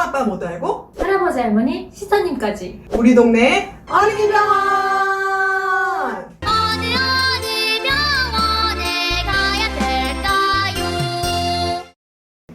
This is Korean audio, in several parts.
엄마 아빠 못 알고 할아버지 할머니 시사님까지 우리 동네 어린이 병원 어느 어느 병원에 가야 될까요?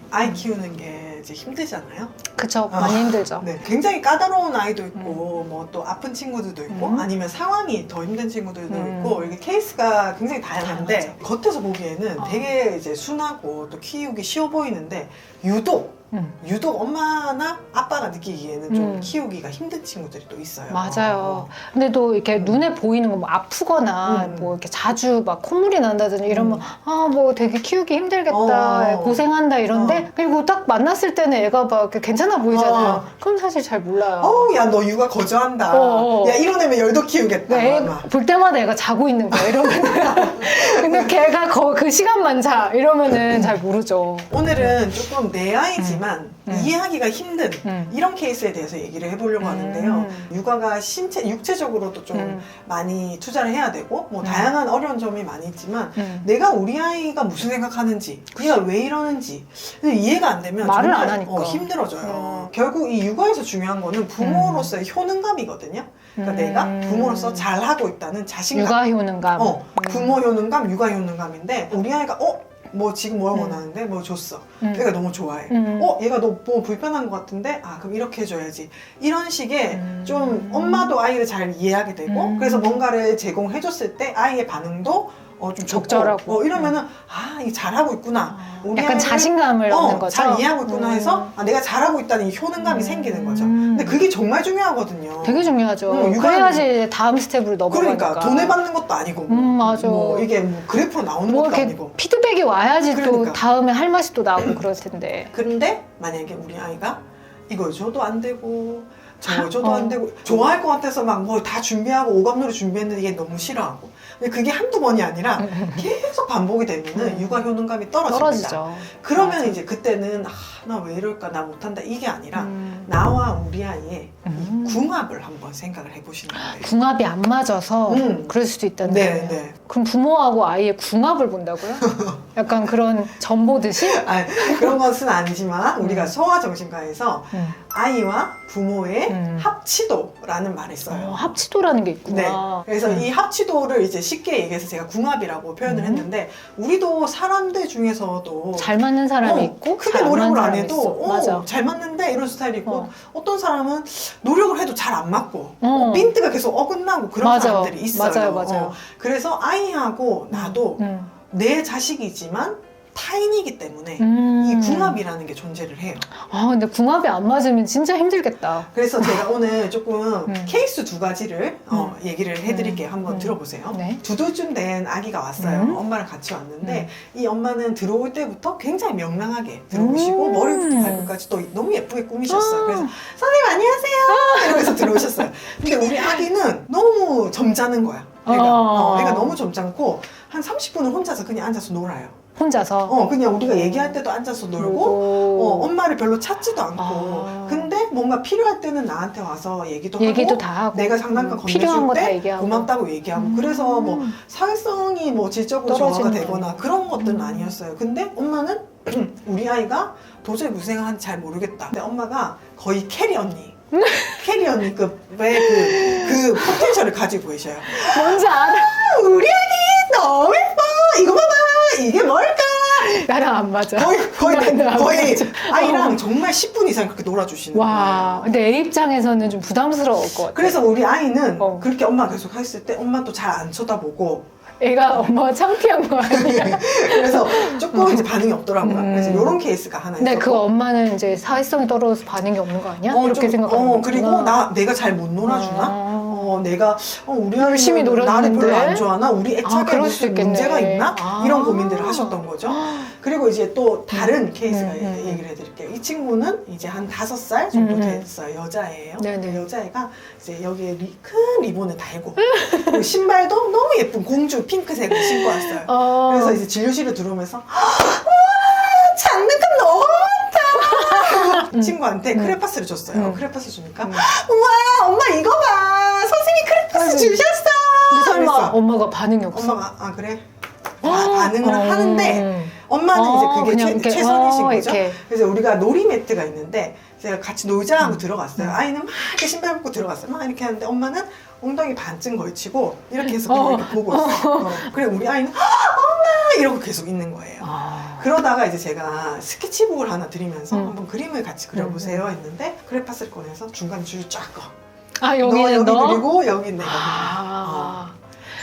아이 키우는 게 이제 힘들잖아요. 그쵸 아. 많이 힘들죠. 네, 굉장히 까다로운 아이도 있고 뭐 또 아픈 친구들도 있고 음. 아니면 상황이 더 힘든 친구들도 음. 있고 이게 케이스가 굉장히 다양한데 겉에서 보기에는 어. 되게 이제 순하고 또 키우기 쉬워 보이는데 유독 음. 유독 엄마나 아빠가 느끼기에는 좀 음. 키우기가 힘든 친구들이 또 있어요. 맞아요. 근데 또 이렇게 음. 눈에 보이는 거 뭐 아프거나 음. 뭐 이렇게 자주 막 콧물이 난다든지 이러면 음. 아뭐 되게 키우기 힘들겠다 어. 고생한다 이런데 그리고 딱 만났을 때는 애가 막 이렇게 괜찮아 보이잖아요. 어. 그럼 사실 잘 몰라요. 어우 야 너 육아 거저한다. 어, 어. 야 이런 애면 열도 키우겠다. 네, 막. 볼 때마다 애가 자고 있는 거야 이러면 근데 걔가 거, 그 시간만 자 이러면은 잘 모르죠. 오늘은 조금 내 아이지만 음. 이해하기가 힘든 음. 이런 케이스에 대해서 얘기를 해보려고 음. 하는데요. 육아가 신체, 육체적으로도 좀 음. 많이 투자를 해야 되고, 뭐 음. 다양한 어려운 점이 많이 있지만, 음. 내가 우리 아이가 무슨 생각하는지, 얘가 왜 이러는지 이해가 안 되면 말을 정말 안 하니까. 어, 힘들어져요. 음. 결국 이 육아에서 중요한 거는 부모로서의 효능감이거든요. 그러니까 음. 내가 부모로서 잘하고 있다는 자신감. 육아 효능감. 어, 음. 부모 효능감, 육아 효능감인데 우리 아이가 어? 뭐 지금 뭘 음. 원하는데 뭐 줬어. 음. 얘가 너무 좋아해. 음. 어, 얘가 너무 불편한 것 같은데 아 그럼 이렇게 해줘야지. 이런 식의 음. 좀 엄마도 아이를 잘 이해하게 되고 음. 그래서 뭔가를 제공해줬을 때 아이의 반응도 어, 좀 좋고, 적절하고. 어, 이러면은 아, 이 잘하고 있구나. 우리 약간 자신감을 얻는 어, 거죠. 잘 이해하고 있구나 음. 해서 아, 내가 잘하고 있다는 이 효능감이 음. 생기는 거죠. 근데 그게 정말 중요하거든요. 되게 중요하죠. 음, 육아는- 그래야지 다음 스텝으로 넘어가니까. 그러니까 돈을 받는 것도 아니고 음, 맞아. 뭐 이게 뭐 그래프로 나오는 뭐 것도 이렇게 아니고 피드백이 와야지 그러니까. 또 다음에 할 맛이 또 나고 그럴 텐데. 근데 만약에 우리 아이가 이걸 줘도 안 되고 저걸 줘도 어. 안 되고 좋아할 것 같아서 막뭐다 준비하고 오감놀이 준비했는데 이게 너무 싫어하고 근데 그게 한두 번이 아니라 계속 반복이 되면은 음. 육아 효능감이 떨어집니다 떨어지죠. 그러면 맞아. 이제 그때는 아, 나 왜 이럴까 나 못한다 이게 아니라 음. 나와 우리 아이의 음. 이 궁합을 한번 생각을 해보시는 거예요 궁합이 안 맞아서 음. 그럴 수도 있다는 네, 거예요. 네. 그럼 부모하고 아이의 궁합을 본다고요? 약간 그런 전 보듯이? 아니, 그런 것은 아니지만 우리가 음. 소아정신과에서 음. 아이와 부모의 음. 합치도라는 있어요. 어, 합치도라는 게 네. 있구나. 그래서 음. 이 합치도를 이제 쉽게 얘기해서 제가 궁합이라고 표현을 음. 했는데 우리도 사람들 중에서도 잘 맞는 사람이 어, 있고 크게 잘 안 노력을 맞는 안 사람이 해도 있어. 어, 맞아. 잘 맞는데 이런 스타일이 있고 어. 어. 떤 사람은 노력을 해도 잘 안 맞고 어. 빈트가 계속 어긋나고 그런 맞아. 사람들이 있어요. 맞아요, 맞아요. 어, 그래서 아이하고 나도 음. 내 자식이지만 타인이기 때문에 음. 이 궁합이라는 게 존재를 해요. 아 근데 궁합이 안 맞으면 진짜 힘들겠다. 그래서 제가 오늘 조금 음. 케이스 두 가지를 어, 얘기를 해드릴게요. 한번 음. 들어보세요. 네. 두 달쯤 된 아기가 왔어요. 음. 엄마랑 같이 왔는데 이 엄마는 들어올 때부터 굉장히 명랑하게 들어오시고 음. 머리부터 발끝까지 또 너무 예쁘게 꾸미셨어요. 아. 그래서 선생님 안녕하세요 이러면서 들어오셨어요. 근데 우리 아기는 너무 점잖은 거야. 얘가, 어. 어, 얘가 너무 점잖고 한 30분을 혼자서 그냥 앉아서 놀아요. 혼자서. 어, 그냥 우리가 얘기할 때도 앉아서 놀고 어. 엄마를 별로 찾지도 않고 아. 근데 뭔가 필요할 때는 나한테 와서 얘기도 얘기도 하고 다 하고 내가 장난감 음, 필요한 건네줄 거다 때 얘기하고 고맙다고 얘기하고 음. 그래서 뭐 사회성이 뭐 질적으로 저하가 떨어지는 되거나. 그런 것들은 음. 아니었어요 근데 엄마는 우리 아이가 도저히 무슨 생각하는지 잘 모르겠다 근데 엄마가 거의 캐리 언니 캐리 언니 그왜그 그 포텐셜을 가지고 계셔요 뭔지 알아. 아, 우리 아기 너무 예뻐 이거 봐봐 이게 뭘까 나랑 안 맞아. 거의 거의 나는 안 거의 맞아. 아이랑 정말 10분 이상 그렇게 놀아주시는 거예요. 와, 근데 애 입장에서는 좀 부담스러울 것 같아. 그래서 우리 아이는 어. 그렇게 엄마가 계속 했을 때 엄마도 잘안 쳐다보고 애가 엄마가 창피한 거 아니야? 그래서 조금 이제 반응이 없더라고요. 음. 그래서 이런 케이스가 하나 근데 있었고 그 엄마는 이제 사회성이 떨어져서 반응이 없는 거 아니야? 어, 이렇게 좀, 생각하는 어, 거구나. 그리고 나 내가 잘 못 놀아주나? 아. 어, 내가 어, 우리 아이는 열심히 나를 놀았는데? 별로 안 좋아하나? 우리 애착에 아, 그럴 무슨 수도 있겠네. 문제가 있나? 아. 이런 고민들을 하셨던 거죠. 그리고 이제 또 다른 케이스가 음, 음, 음. 얘기를 해드릴게요. 이 친구는 이제 한 다섯 살 정도 음, 음. 됐어요. 여자예요. 네네. 여자애가 이제 여기에 리- 큰 리본을 달고 그리고 신발도 너무 예쁜 공주 핑크색을 신고 왔어요. 어. 그래서 이제 진료실에 들어오면서 와 장난감 너무 많다. 친구한테 음. 크레파스를 줬어요. 음. 크레파스 주니까 음. 우와 엄마 이거 봐 주셨어. 근데 설마 그랬어. 엄마가 반응이 없어? 엄마가 아 그래 아, 반응을 하는데 음. 엄마는 어, 이제 그게 그냥 최, 이렇게, 최선이신 어, 거죠. 이렇게. 그래서 우리가 놀이 매트가 있는데 제가 같이 놀자 하고 음. 들어갔어요. 음. 아이는 막 이렇게 신발 벗고 들어갔어요. 막 이렇게 하는데 엄마는 엉덩이 반쯤 걸치고 이렇게 해서 그냥 어. 이렇게 보고 있어요. 어. 그래 우리 아이는 아, 엄마 이러고 계속 있는 거예요. 아. 그러다가 이제 제가 스케치북을 하나 드리면서 음. 한번 그림을 같이 그려보세요 했는데 그래파스를 꺼내서 중간 줄 쫙 꺼. 아, 너 여기는 여기 너? 그리고 여기 내가 아.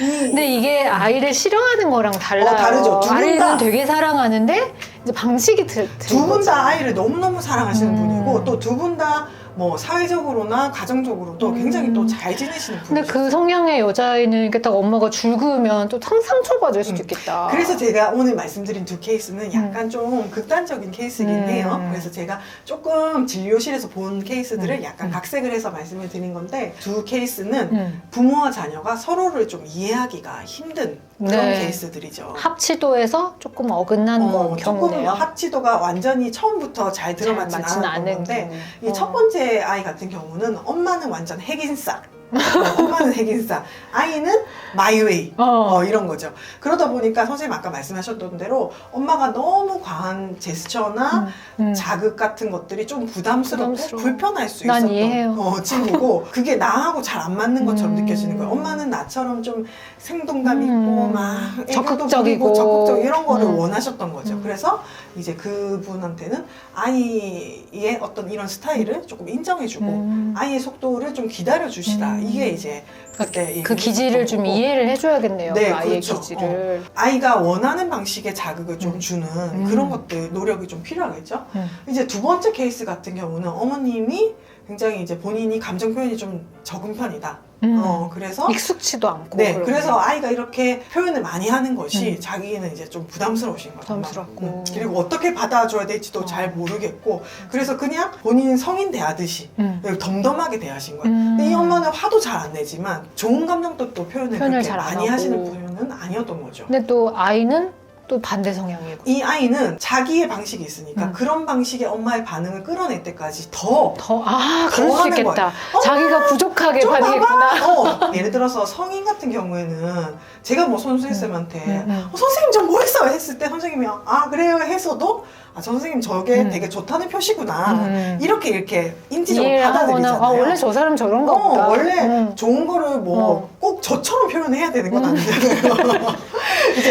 이 근데 이게 아이를 싫어하는 거랑 달라요. 어, 다르죠. 두분 아이는 다. 되게 사랑하는데 이제 방식이 드, 두분 다 아이를 너무너무 사랑하시는 음. 분이고 또 두 분 다뭐 사회적으로나 가정적으로도 음. 굉장히 또 잘 지내시는 분이죠. 근데 그 성향의 여자아이는 이렇게 딱 엄마가 줄 그으면 또 상- 상처받을 수도 음. 있겠다. 그래서 제가 오늘 말씀드린 두 케이스는 약간 좀 극단적인 케이스긴 음. 해요. 그래서 제가 조금 진료실에서 본 케이스들을 음. 약간 음. 각색을 해서 말씀을 드린 건데 두 케이스는 음. 부모와 자녀가 서로를 좀 이해하기가 힘든 그런 네. 케이스들이죠. 합치도에서 조금 어긋난 어, 거 조금 경우네요. 합치도가 완전히 처음부터 잘 들어맞지는 않았던 않은 건데 경우. 이첫 어. 번째 아이 같은 경우는 엄마는 완전 핵인싸. 어, 엄마는 핵인싸. 아이는 마이웨이. 어. 어, 이런 거죠. 그러다 보니까 선생님 아까 말씀하셨던 대로 엄마가 너무 과한 제스처나 음. 자극 같은 것들이 좀 부담스럽고 부담스러워. 불편할 수 난 있었던 이해해요. 어, 친구고 그게 나하고 잘 안 맞는 것처럼 음. 느껴지는 거예요. 엄마는 나처럼 좀 생동감 음. 있고 막 애교도 적극적이고. 부리고 적극적 이런 거를 음. 원하셨던 거죠. 음. 그래서 이제 그분한테는 아이의 어떤 이런 스타일을 조금 인정해주고 음. 아이의 속도를 좀 기다려 주시라. 음. 이게 이제 그때 그 기지를 얘기했었던 좀 거고. 이해를 해줘야겠네요. 네, 그 아이의 그렇죠. 기지를. 아이가 원하는 방식의 자극을 좀 음. 주는 음. 그런 것들 노력이 좀 필요하겠죠. 음. 이제 두 번째 케이스 같은 경우는 어머님이 굉장히 이제 본인이 감정 표현이 좀 적은 편이다. 음. 어 그래서 익숙치도 않고. 네 그러면. 그래서 아이가 이렇게 표현을 많이 하는 것이 음. 자기는 이제 좀 부담스러우신 거죠. 부담스럽고. 음. 그리고 어떻게 받아줘야 될지도 어. 잘 모르겠고 그래서 그냥 본인 성인 대하듯이 음. 덤덤하게 대하신 거예요. 음. 근데 이 엄마는 화도 잘 안 내지만 좋은 감정도 또 표현을, 표현을 그렇게 많이 하고. 하시는 분은 아니었던 거죠. 근데 또 아이는 또 반대 성향이고. 이 아이는 자기의 방식이 있으니까 음. 그런 방식의 엄마의 반응을 끌어낼 때까지 더 더, 아, 더 그럴 수 하는 있겠다. 거예요. 자기가 부족하게 좀 반응했구나. 봐봐. 어, 예를 들어서 성인 같은 경우에는 제가 뭐 손수희 쌤한테 음, 음. 어, 선생님 저 뭐 했어요 했을 때 선생님이 아 그래요 했어도 아 선생님 저게 음. 되게 좋다는 표시구나 음. 이렇게 이렇게 인지적으로 이해를 받아들이잖아요. 아, 원래 저 사람 저런가 어, 보다. 원래 음. 좋은 거를 뭐 어. 꼭 저처럼 표현해야 되는 건 음. 아니잖아요.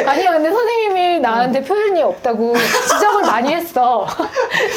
아니야, 근데 선생님이 나한테 표현이 없다고 지적을 많이 했어.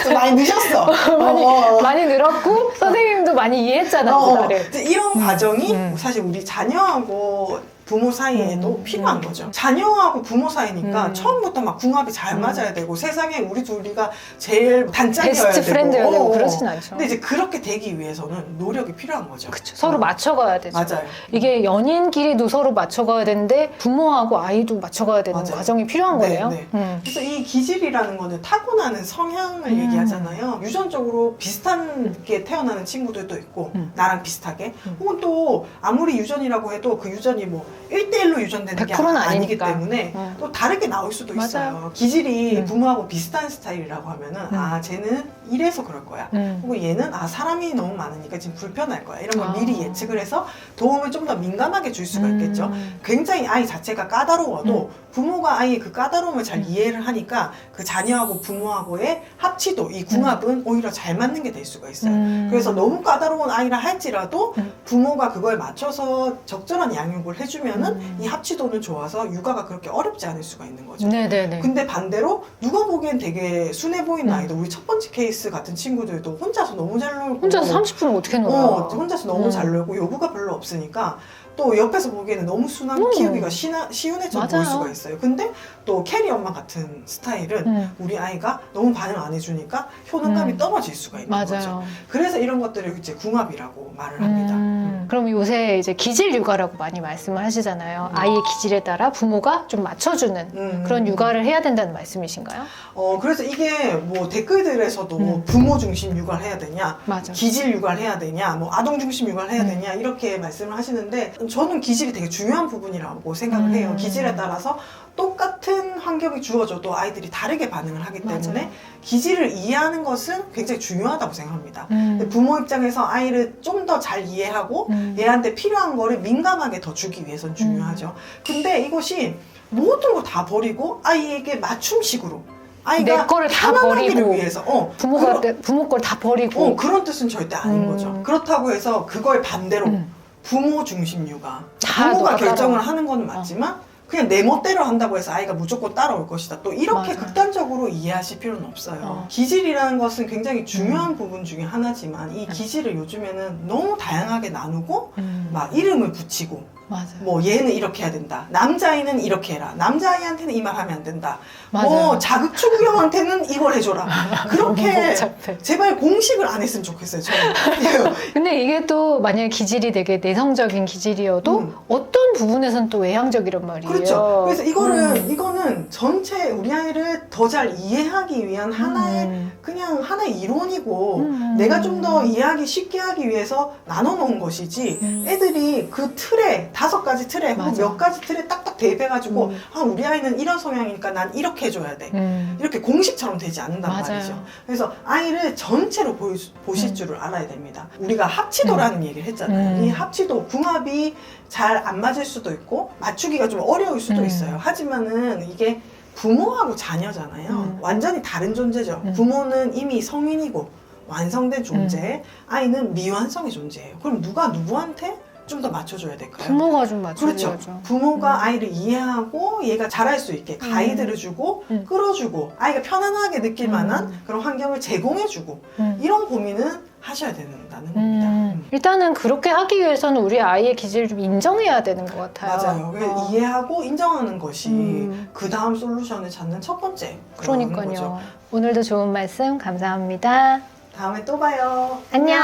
좀 많이 늦었어. 많이, 어. 많이 늘었고, 선생님도 많이 이해했잖아, 어, 그날에. 이제 이런 과정이 음. 사실 우리 자녀하고 부모 사이에도 음, 필요한 음. 거죠. 자녀하고 부모 사이니까 음. 처음부터 막 궁합이 잘 음. 맞아야 되고 세상에 우리 둘이가 제일 단짝이어야 베스트 프렌드여야 되고 어, 어. 그러진 않죠. 근데 이제 그렇게 되기 위해서는 노력이 필요한 거죠. 그쵸. 서로 어. 맞춰가야 되죠. 맞아요. 이게 연인끼리도 서로 맞춰가야 되는데 부모하고 아이도 맞춰가야 되는 맞아요. 과정이 필요한 네, 거예요. 네. 음. 그래서 이 기질이라는 거는 타고나는 성향을 음. 얘기하잖아요. 유전적으로 비슷하게 태어나는 친구들도 있고, 음. 나랑 비슷하게. 음. 혹은 또, 아무리 유전이라고 해도 그 유전이 뭐 1대1로 유전되는 게 100%는 아니기 아니니까. 때문에 음. 또 다르게 나올 수도 맞아요. 있어요. 기질이 음. 부모하고 비슷한 스타일이라고 하면은, 음. 아, 쟤는 이래서 그럴 거야. 음. 혹은 얘는 아 사람이 너무 많으니까 지금 불편할 거야 이런 걸 아. 미리 예측을 해서 도움을 좀 더 민감하게 줄 수가 있겠죠 음. 굉장히 아이 자체가 까다로워도 부모가 아이의 그 까다로움을 잘 음. 이해를 하니까 그 자녀하고 부모하고의 합치도 이 궁합은 오히려 잘 맞는 게 될 수가 있어요. 음. 그래서 너무 까다로운 아이라 할지라도 음. 부모가 그걸 맞춰서 적절한 양육을 해주면 은 음. 이 합치도는 좋아서 육아가 그렇게 어렵지 않을 수가 있는 거죠. 네네네. 근데 반대로 누가 보기엔 되게 순해 보이는 음. 아이도 우리 첫 번째 케이스 같은 친구들도 혼자서 너무 잘 놀고 혼자서 30분을 어떻게 놀아? 어, 혼자서 너무 음. 잘 놀고 요구가 별로 없으니까 또 옆에서 보기에는 너무 순하고 음. 키우기가 쉬나, 쉬운 애처럼 보일 맞아요. 수가 있어요. 근데 또 캐리 엄마 같은 스타일은 음. 우리 아이가 너무 반응 안 해주니까 효능감이 음. 떨어질 수가 있는 거죠. 맞아요. 그래서 이런 것들을 이제 궁합이라고 말을 합니다. 음, 그럼 요새 이제 기질 육아라고 많이 말씀을 하시잖아요. 음. 아이의 기질에 따라 부모가 좀 맞춰주는 음. 그런 육아를 해야 된다는 말씀이신가요? 어, 그래서 이게 뭐 댓글들에서도 음. 부모 중심 육아를 해야 되냐, 맞아. 기질 육아를 해야 되냐, 뭐 아동 중심 육아를 해야 음. 되냐 이렇게 말씀을 하시는데 저는 기질이 되게 중요한 부분이라고 생각을 음. 해요. 기질에 따라서 똑같은 환경이 주어져도 아이들이 다르게 반응을 하기 때문에 맞아요. 기질을 이해하는 것은 굉장히 중요하다고 생각합니다. 음. 부모 입장에서 아이를 좀 더 잘 이해하고 음. 얘한테 필요한 거를 민감하게 더 주기 위해선 중요하죠. 근데 이것이 모든 거다 버리고 아이에게 맞춤식으로 아이가 내 거를 다 버리고 위해서 어, 부모가 그런- 부모 걸 다 버리고 어, 그런 뜻은 절대 아닌 음. 거죠. 그렇다고 해서 그걸 반대로 음. 부모 중심 육아. 다 부모가 결정을. 하는 건 맞지만 그냥 내 멋대로 한다고 해서 아이가 무조건 따라올 것이다. 또 이렇게 맞아요. 극단적으로 이해하실 필요는 없어요. 어. 기질이라는 것은 굉장히 중요한 부분 중에 하나지만 이 기질을 요즘에는 너무 다양하게 나누고 음, 막 이름을 붙이고 맞아요. 뭐 얘는 이렇게 해야 된다. 남자아이는 이렇게 해라. 남자아이한테는 이 말 하면 안 된다. 맞아요. 뭐 자극 추구 형한테는 이걸 해줘라. 그렇게. 제발 공식을 안 했으면 좋겠어요. 저는. 근데 이게 또 만약에 기질이 되게 내성적인 기질이어도 음. 어떤 부분에서는 또 외향적이란 말이에요. 그렇죠. 그래서 이거를 음. 이거는 전체 우리 아이를 더 잘 이해하기 위한 하나의 음. 그냥 하나의 이론이고 음. 내가 좀 더 이해하기 쉽게 하기 위해서 나눠 놓은 것이지 음. 애들이 그 틀에 다섯 가지 틀에 혹은 맞아. 몇 가지 틀에 딱딱 대입해가지고 음. 아 우리 아이는 이런 성향이니까 난 이렇게 해줘야 돼 음. 이렇게 공식처럼 되지 않는단 맞아요. 말이죠. 그래서 아이를 전체로 보실 음. 줄을 알아야 됩니다. 우리가 합치도라는 얘기를 했잖아요. 음. 이 합치도 궁합이 잘 안 맞을 수도 있고 맞추기가 좀 어려울 수도 음. 있어요. 하지만은 이게 부모하고 자녀잖아요. 음. 완전히 다른 존재죠. 음. 부모는 이미 성인이고 완성된 존재, 아이는 미완성의 존재예요. 그럼 누가 누구한테 좀 더 맞춰줘야 될까요? 부모가 좀 맞춰줘야죠. 그렇죠. 부모가 음. 아이를 이해하고 얘가 잘할 수 있게 가이드를 주고 음. 끌어주고 아이가 편안하게 느낄 음. 만한 그런 환경을 제공해주고 음. 이런 고민은 하셔야 된다는 겁니다. 음. 음. 일단은 그렇게 하기 위해서는 우리 아이의 기질을 좀 인정해야 되는 것 같아요. 맞아요. 어. 이해하고 인정하는 것이 음. 그 다음 솔루션을 찾는 첫 번째 그런 거죠. 그러니까요. 오늘도 좋은 말씀 감사합니다. 다음에 또 봐요. 안녕.